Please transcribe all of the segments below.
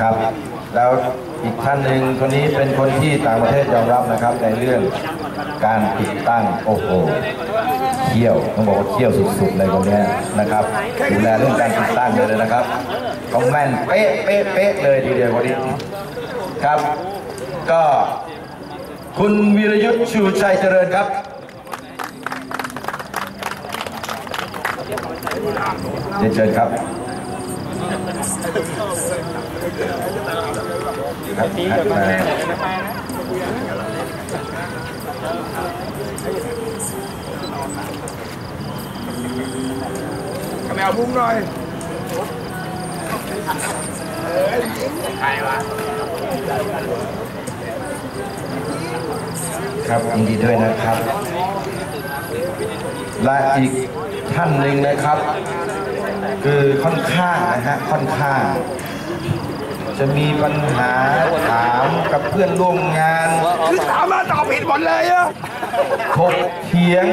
ครับแล้วอีกท่านหนึ่งคนนี้เป็นคนที่ต่างประเทศยอมรับนะครับ ในเรื่องการติดตั้งโอ้โหเขี้ยวต้องบอกว่าเขี้ยวสุดๆเลยคนเนี้ยนะครับดูแลเรื่องการติดตั้งเลยนะครับต้องแม่นเป๊ะเป๊ะเป๊ะเลยทีเดียววันนี้ครับ ก็คุณวีรยุทธ์ชูชัยเจริญครับ เรียนเชิญครับครับมาแมวมุ้งหน่อยครับยินดีด้วยนะครับ และอีกท่านหนึ่งนะครับ คือค่อนข้างนะฮะค่อนข้าง จะมีปัญหาถามกับเพื่อนร่วมงานคือถามมาตอบผิดหมดเลยอะถกเถียง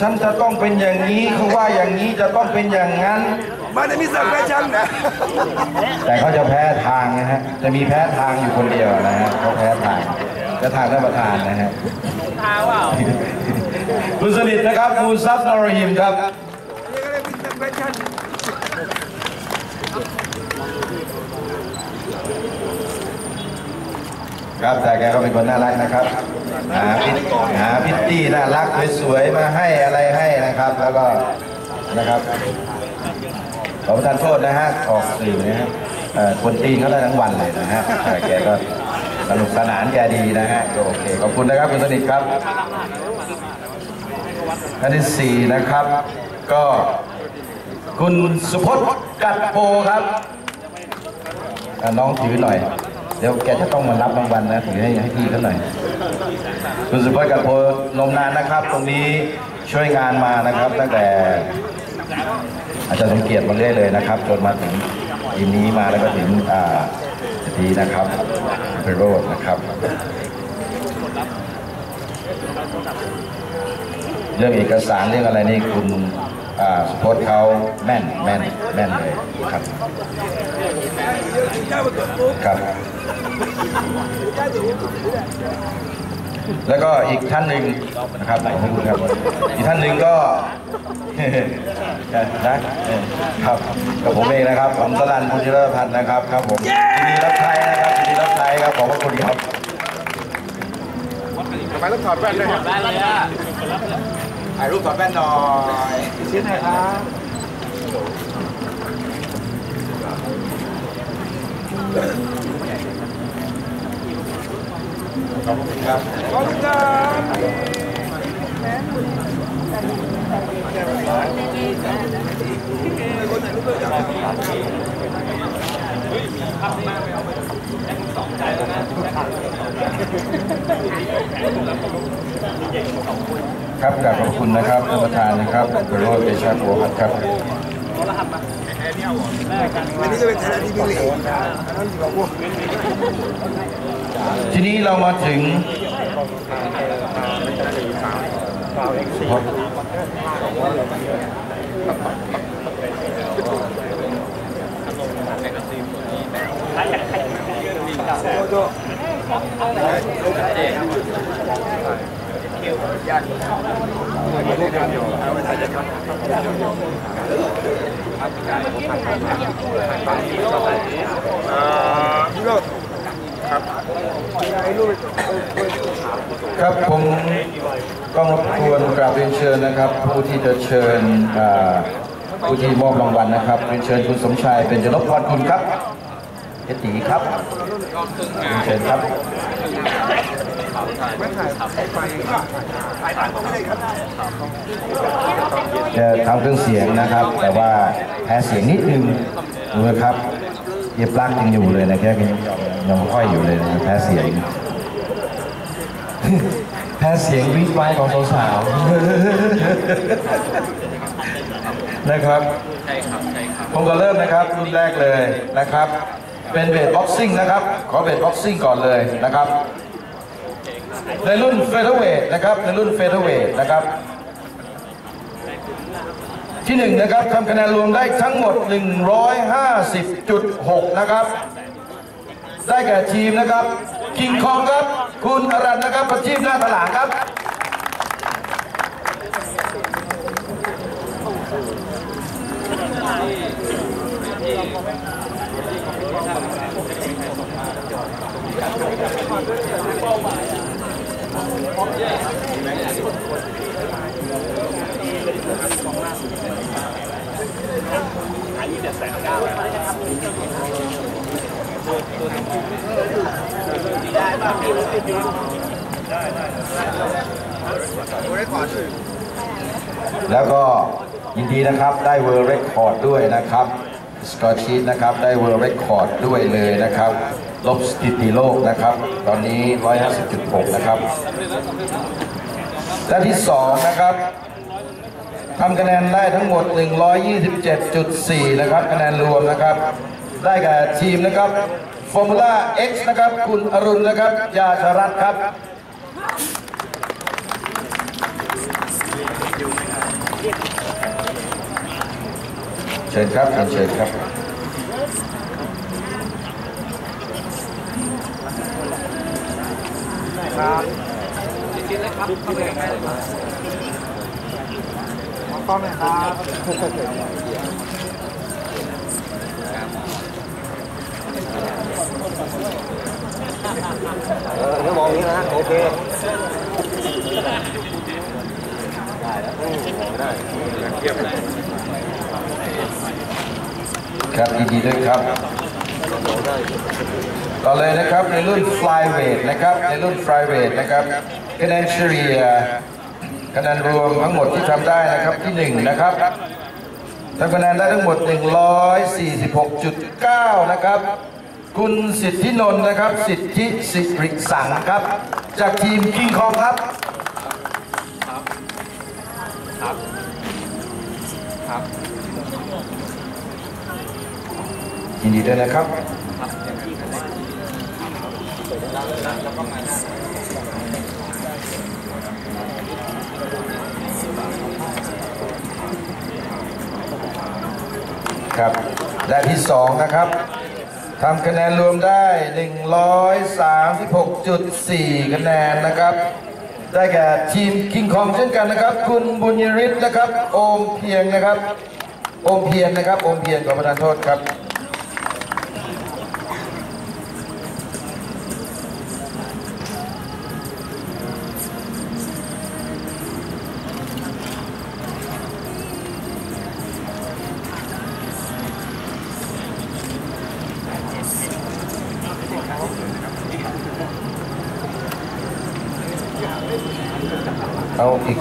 ฉันจะต้องเป็นอย่างนี้เขาว่าอย่างนี้จะต้องเป็นอย่างนั้นมันจะมีสังกัดฉันนะแต่เขาจะแพ้ทางนะฮะจะมีแพ้ทางอยู่คนเดียวนะฮะเขาแพ้ทางจะทางท่านประธานนะฮะคุณสนิทนะครับคุณซับนอรหิมครับ นี่ก็เลยมีสังกัดฉัน ครับแต่แกก็เป็นคนน่ารักนะครับหาพิตหาพิตตี้น่ารักสวยๆมาให้อะไรให้นะครับ แล้วก็นะครับขอประทานโทษนะฮะออกสื่อนะฮะคนตีนเขาได้ทั้งวันเลยนะฮะแต่แกก็สนุกสนานแกดีนะฮะโอเคขอบคุณนะครับคุณสนิทครับท่านที่สี่นะครับ ก็คุณสุพจน์กัดโพครับน้องถือหน่อย เดี๋ยวแกจะต้องมารับรางวัลนะถือให้ให้พี่เขาหน่อย คุณสุภาพกับโพนมนานนะครับ ตรงนี้ช่วยงานมานะครับ ตั้งแต่ อาจารย์สมเกียรติมาเรื่อยเลยนะครับจนมาถึงทีนี้มาแล้วก็ถึงอ่าทีนะครับเปโรดนะครับ เรื่องเอกสารเรื่องอะไรนี่คุณสุพจน์เขาแม่นแม่นแม่นเลยครับครับแล้วก็อีกท่านหนึ่งนะครับขอบคุณครับ อีกท่านหนึ่งก็นะครับกับผมเองนะครับผมสลันพุทธิรพันธ์นะครับครับผมยินดีรับใช้นะครับยินดีรับใช้ครับขอบพระคุณครับทำไมต้องถอดแว่นด้วยครับ ถ่ายรูปถอดแว่นหน่อยชิ้นไหนครับขอบคุณครับขอบคุณครับ ครับกราบขอบคุณนะครับท่านประธานนะครับกรโรจน์เดชาโกหัตครับอันนี้จะเป็นไทยรัฐทีวีเลยอันนั้นอยู่กับพว กทีนี้เรามาถึงครับผมต้องรบกวนกราบเรียนเชิญนะครับ ผู้ที่จะเชิญผู้ที่มอบรางวัลนะครับเรียนเชิญคุณสมชายเป็นจนพพรคุณครับเอตีครับเรียนเชิญครับ จะทำเครื่องเสียงนะครับ แต่ว่าแพ้เสียงนิดนึงดูนะครับเย็บปลั๊กยังอยู่เลยนะแค่ยังยังค่อยอยู่เลยนะแพ้เสียง แพ้เสียงวิกไว้ของสาวๆนะครับใช่ครับใช่ครับผมก็เริ่มนะครับรุ่นแรกเลยนะครับ เป็นเวทบ็อกซิ่งนะครับ ขอเวทบ็อกซิ่งก่อนเลยนะครับ ในรุ่นเฟเธอร์เวทนะครับในรุ่นเฟเธอร์เวทนะครับ ที่หนึ่งนะครับทำคะแนนรวมได้ทั้งหมด 150.6 นะครับ ได้แก่ทีมนะครับคิงคองครับ คุณอรันนะครับประทีปหน้าตลาดครับ แล้วก็ยินดีนะครับได้เวอร์เรคคอร์ดด้วยนะครับสกอตชีตนะครับได้เวอร์เรคคอร์ดด้วยเลยนะครับ ลบสถิติโลกนะครับ ตอนนี้ 150.6 นะครับ และที่ 2 นะครับทำคะแนนได้ทั้งหมด 127.4 นะครับ คะแนนรวมนะครับ ได้แก่ทีมนะครับ Formula X นะครับ คุณอรุณนะครับ ยาชรัตครับเชิญครับเชิญครับ ต้องนะครับเออถ้ามองอย่างนี้นะโอเคครับยินดีด้วยครับ ต่อเลยนะครับในรุ่น flyweight นะครับในรุ่น flyweight นะครับคะแนนเฉลี่ยคะแนนรวมทั้งหมดที่ทำได้นะครับที่หนึ่งนะครับทำคะแนนได้ทั้งหมด 146.9 นะครับ คุณสิทธินนท์นะครับ สิทธิสิริสังครับ จากทีมคิงคองครับยินดีด้วยนะครับ ครับและที่สองนะครับทำคะแนนรวมได้ 136.4 คะแนนนะครับ ได้แก่ทีมคิงคองเช่นกันนะครับ คุณบุญยริศนะครับ โอมเพียงนะครับ โอมเพียรนะครับ โอมเพียรขอประทานโทษครับ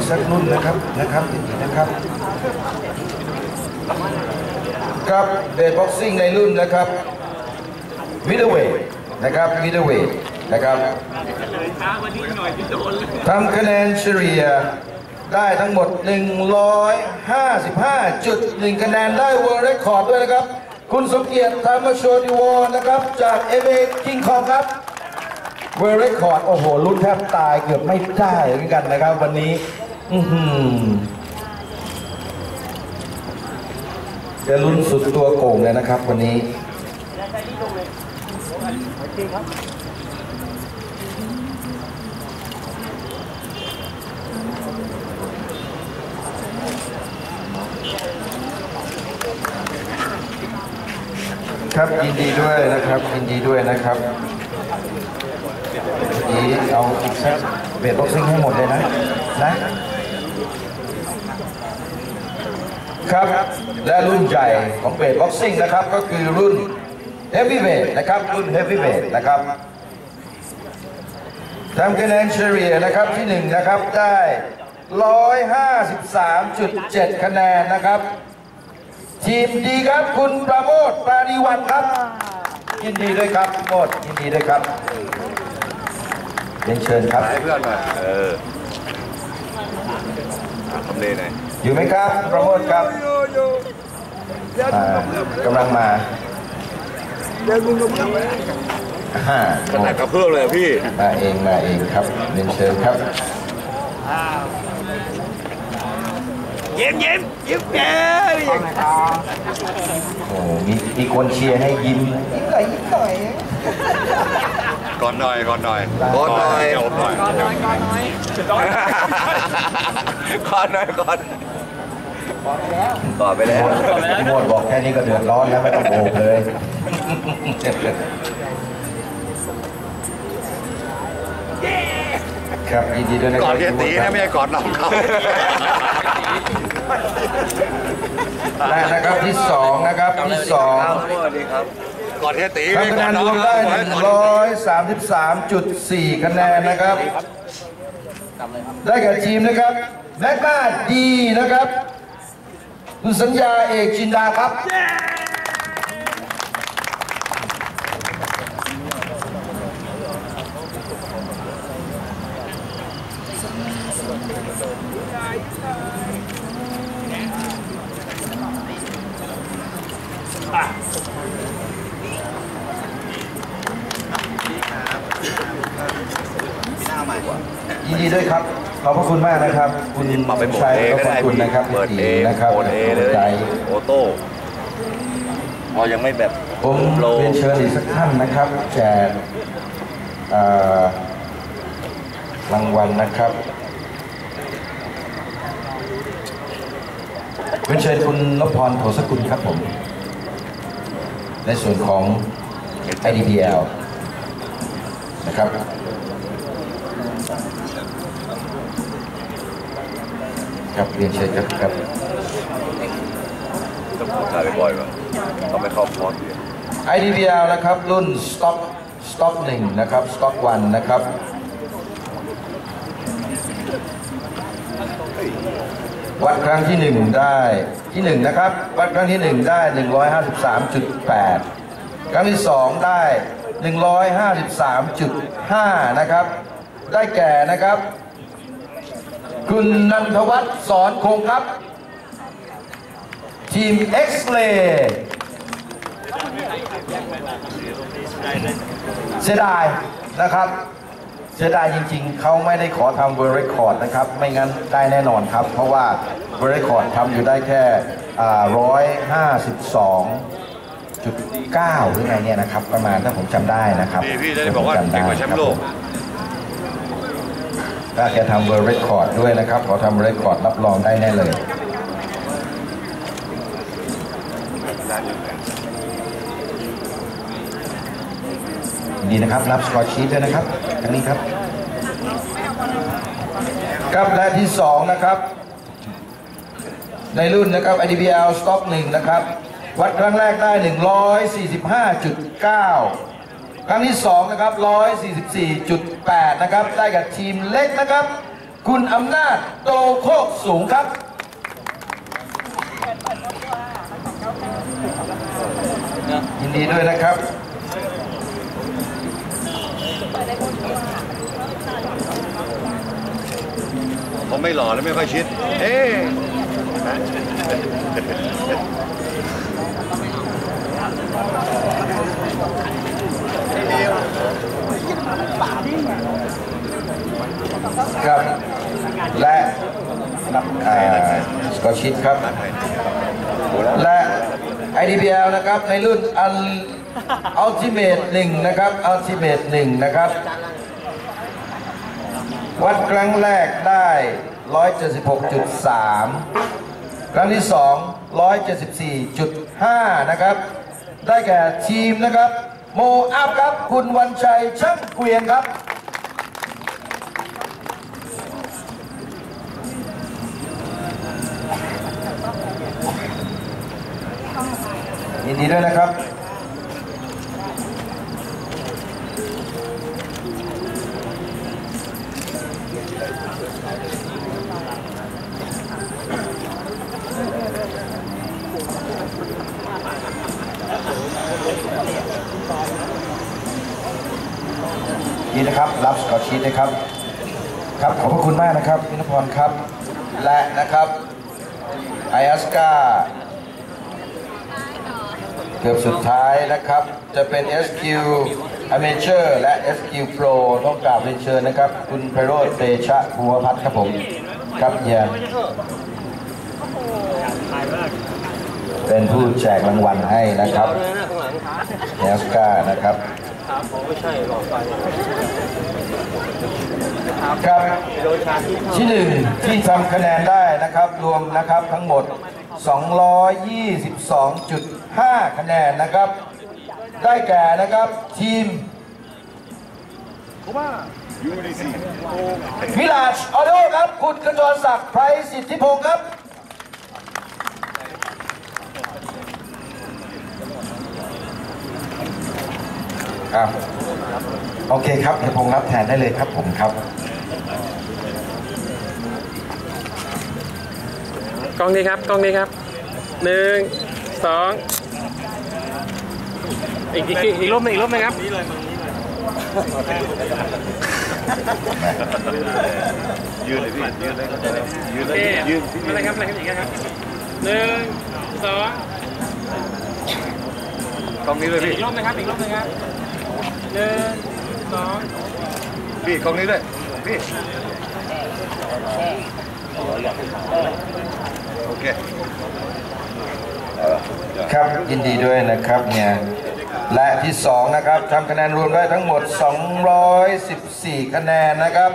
สักรุ่นนะครับนะครับอีกนะครับกับเบสบ็อกซิ่งในรุ่นนะครับมิดเดิลเวทนะครับมิดเดิลเวทนะครับทำคะแนนเฉลี่ยได้ทั้งหมด 155.1 คะแนนได้เวอร์เรคคอร์ดด้วยนะครับ คุณสมเกียรติธรรมโชติวรนะครับ จากเอเมคิงคองครับเวอร์เรคคอร์ด โอ้โหลุ้นแทบตายเกือบไม่ได้เหมือนกันนะครับวันนี้ อือหือจะลุ้นสุดตัวโก่งเลยนะครับ วันนี้ครับยินดีด้วยนะครับยินดีด้วยนะครับนี้เอาอีกสักเบสบ็อกซิ่งให้หมดเลยนะนะ ครับ และรุ่นใหญ่ของเบสบ็อกซิ่งนะครับ ก็คือรุ่นเฮฟวีเวทนะครับ รุ่นเฮฟวีเวทนะครับทำคะแนนเฉลี่ยนะครับที่หนึ่งนะครับได้ 153.7 คะแนนนะครับ ทีมดีครับคุณประโมทปาณีวันครับยินดีด้วยครับโมดยินดีด้วยครับเรียนเชิญครับให้เพื่อนหน่อยเออทำเลหน่อย อยู่ไหมครับ ประโมทครับโยโย่เดี๋ยวอ่ามึงกับเพื่อนกำลังมาเดี๋ยวมึงกับเพื่อนห้าขนาดกระเพื่อมเลยอะพี่ มาเองมาเองครับเรียนเชิญครับเย็มเย็มเย็มแกโอ้โหมีมีคนเชียร์ให้ยิ้มยิ้มหน่อยยิ้มหน่อยก่อนหน่อยก่อนหน่อยก่อนหน่อยก่อนหน่อยก่อนหน่อยก่อนหน่อยก่อนหน่อย ก่อนก่อนไปแล้วพี่โมดบอกแค่นี้ก็เดือดร้อนแล้วไม่ต้องโบกเลยครับยินดีด้วยนะคก่รัอบนเฮียตีนะไม่ใช่ก่อนน้องเขาได้นะครับที่สองนะครับที่สองสวัสดีครับก่อนเฮียตีทำไม่คะใช่แนก่อนนน้รองวมเขาได้133.4คะแนนนะครับ ได้แก่ทีมนะครับแม็กมาดีนะครับ คุณสัญญาเอกจินดาครับ ยินดีด้วยครับ ขอบพระคุณมากนะครับ คุณมาไปโหมดชัยเอขอบก็พได้ระคุณพี่นะครับเปิดพี่เอตีนะครับโหมดเอเลยใจโอโต้พอยังไม่แบบผมโลเรียนเชิญอีกสักท่านนะครับแจกเอ่อรางวัลนะครับเรียนเชิญคุณนพพรโถสกุลครับผม ในส่วนของ IDPL นะครับ ครับเรียนเชิญครับครับต้องพูดจาบ่อยๆว่ะเขาไม่เข้าคอร์สเลย IDPL นะครับรุ่น Stock Stock หนึ่งนะครับ Stock วันนะครับวัดครั้งที่หนึ่งได้ที่หนึ่งนะครับวัดครั้งที่หนึ่งได้ 153.8 ครั้งที่สองได้ 153.5 นะครับ ได้แก่นะครับ คุณนันทวัฒน์สอนคงครับ ทีม X-Ray เสียดายนะครับเสียดายจริงๆ เขาไม่ได้ขอทำเวอร์เรคคอร์ดนะครับ ไม่งั้นได้แน่นอนครับ เพราะว่าเวอร์เรคคอร์ดทำอยู่ได้แค่ร้อยห้าสิบสองจุดเก้าหรือไงเนี่ยนะครับ ประมาณถ้าผมจำได้นะครับนี่พี่จะได้บอกว่าถ้ผจำเก่งกว่าแชมป์โลก ถ้าแกทำเวอร์เรคคอร์ดด้วยนะครับขอทำเรคคอร์ดรับรองได้แน่เลยดีนะครับ รับสกอร์ชีทด้วยนะครับทางนี้ครับครับและที่สองนะครับ ในรุ่นนะครับ IDPL Stock 1 นะครับ วัดครั้งแรกได้ 144.9 ครั้งที่สองนะครับ144.8 นะครับ ได้กับทีมเล็กนะครับ คุณอำนาจโตโคกสูงครับยินดีด้วยนะครับเขาไม่หล่อแล้วไม่ค่อยชิด เอ๊ะ ครับ และกอชิตครับ และ IDPL นะครับในรุ่นอัลอัลติเมทหนึ่งนะครับอัลติเมทหนึ่งนะครับ วัดครั้งแรกได้ 176.3 ครั้งที่ 2 174.5 นะครับ ได้แก่ทีมนะครับ โมอัพครับ คุณวันชัยช่างเกวียนครับ ดีด้วยนะครับนี่นะครับ รับสกอตชีตนะครับ ครับ ขอบพระคุณมากนะครับพินพรครับ และนะครับไออสกา กือบสุดท้ายนะครับ จะเป็น SQ อเมเจอร์และ SQ Pro ต้องกราบเรียนเชิญนะครับ คุณไพโรจน์เตชะภูวพัฒน์ครับผม ครับเฮียเป็นผู้แจกรางวัลให้นะครับเนสกานะครับครับที่หนึ่งที่ทำคะแนนได้นะครับ รวมนะครับทั้งหมด 222.5 คะแนนนะครับ ได้แก่นะครับทีมวิลาชออโดครับ คุณกระจรศักดิ์ไพรสิทธิพงศ์ครับครับโอเคครับเดี๋ยวผมรับแทนได้เลยครับผมครับ กล้องนี้ครับกล้องนี้ครับหนึ่งสองอีกอีกอีกรูปหนึงอีกรูปหนึงครับ ยืนเลยพี่ยืนเลยยืนเลยยืนอะไรครับอะไรครับอย่างเงี้ยครับหนึ่งสองกล้องนี้เลยพี่อีกรูปหนึงครับอีกรูปหนึงครับหนึ่งสองพี่กล้องนี้เลยพี่ คครับยินดีด้วยนะครับเนี่ยและที่สองนะครับทำคะแนนรวมได้ทั้งหมด 214 คะแนนนะครับ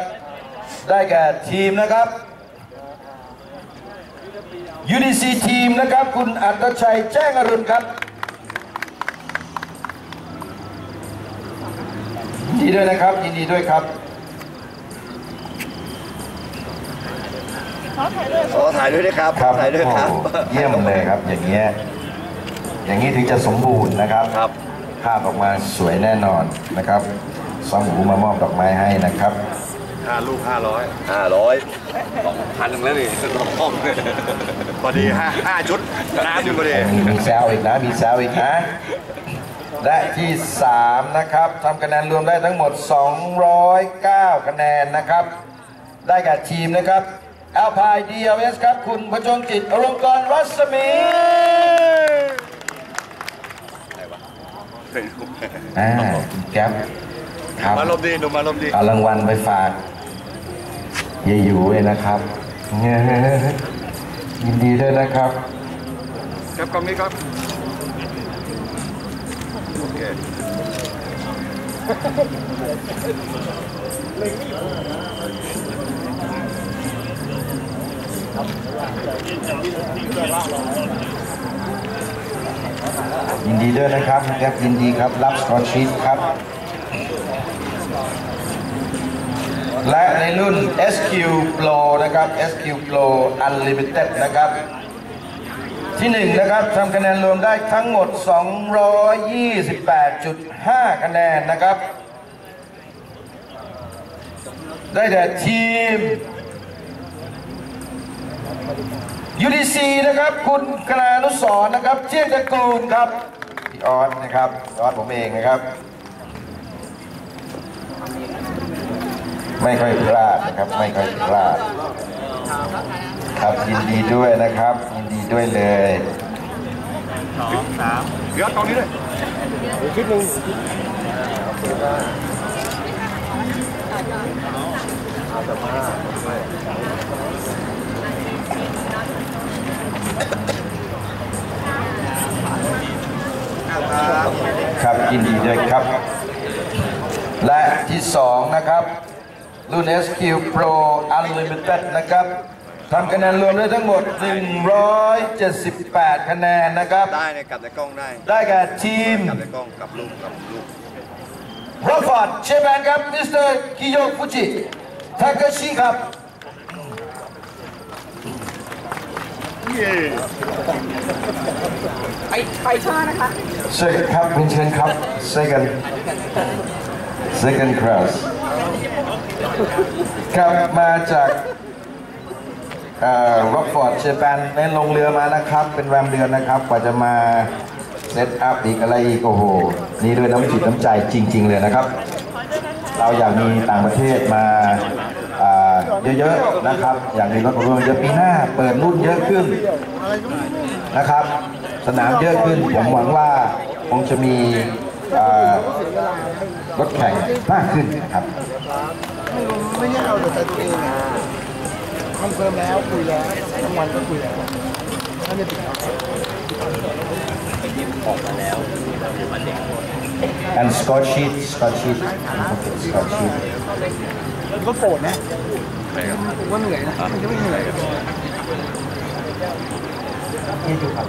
ได้แก่ทีมนะครับ UDC ทีมนะครับ คุณอัตชัยแจ้งอรุณครับยินดีด้วยนะครับยินดีด้วยครับ ขอถ่ายด้วยนะครับครับถ่ายด้วยครับโอ้เยี่ยมเลยครับอย่างเงี้ยอย่างนี้ถึงจะสมบูรณ์นะครับครับภาพออกมาสวยแน่นอนนะครับซองหูมามอบดอกไม้ให้นะครับห้าลูกห้าร้อยห้าร้อยสองพันหนึ่งแล้วนี่สองห้องพอดีห้าห้าชุดน้ำอยู่พอดีมีมีแซวอีกนะมีแซวอีกนะและที่ 3 นะครับทำคะแนนรวมได้ทั้งหมด 209 คะแนนนะครับ ได้แก่ทีมนะครับ แอลพายดีเอสครับ คุณพจงจิตอรงกรรัศมีอ่าคุณแก๊ปครับมาลมณ์ดีหนุ่มมาลมณ์ดีเอารางวัลไปฝากยายอยู่เลยนะครับเงี้ยยินดีด้วยนะครับครับกล้องนี้ครับโอเคยิ ยินดีด้วยนะครับแก๊ปยินดีครับ รับสกอตชีตครับ และในรุ่น SQ Pro นะครับ SQ Pro Unlimited นะครับ ที่หนึ่งนะครับทำคะแนนรวมได้ทั้งหมด 228.5 คะแนนนะครับ ได้แก่ทีม UDC นะครับคุณกนานุสรณ์นะครับเที่ยงตระกูลครับพี่ออสนะครับพี่ออสผมเองนะครับ ไม่ค่อยพลาดนะครับ ไม่ค่อยพลาด ครับยินดีด้วยนะครับ ยินดีด้วยเลยเดี๋ยวกล้องนี้ด้วย ครับยินดีด้วยครับ และที่สองนะครับรุ่น SQ Pro Unlimited นะครับทำคะแนนรวมได้ทั้งหมด 178 คะแนนนะครับ ได้เนี่ยกลับในกล้องได้ ได้แก่ทีมกลับในกล้องกลับลูกกลับลูกรอฟอร์ดเชฟแนครับมิสเตอร์กิโยฟุจิทาเคชิครับ ไปไปช้านะคะเชิญครับเป็นเชิญครับ second second class ครับมาจากร็อกฟอร์ดเจแปนในลงเรือมานะครับ เป็นแรมเดือนนะครับ กว่าจะมาเซตอัพอีกอะไรอีกโอ้โห นี่ด้วยน้ำจิตน้ำใจจริง ๆ เลยนะครับ เราอยากมีต่างประเทศมาอ่า เยอะๆนะครับ อย่ากมีรถร่วมเยอะปีหน้า เปิดรุ่นเยอะขึ้นนะครับ สนามเยอะขึ้นผมหวังว่าคงจะมีรถแข่งมากขึ้นครับไม่รู้ไม่ใช่เอาแต่ใจตัวเองคอนเฟิร์มแล้วคุยแล้วทั้งวันก็คุยแล้วท่านจะติดต่อ and Scott sheet Scott sheet okay Scott sheet ก็โกรธนะผล่เนื่ยนะมันจะ ไม่เหนื่อยนี่ดูครับ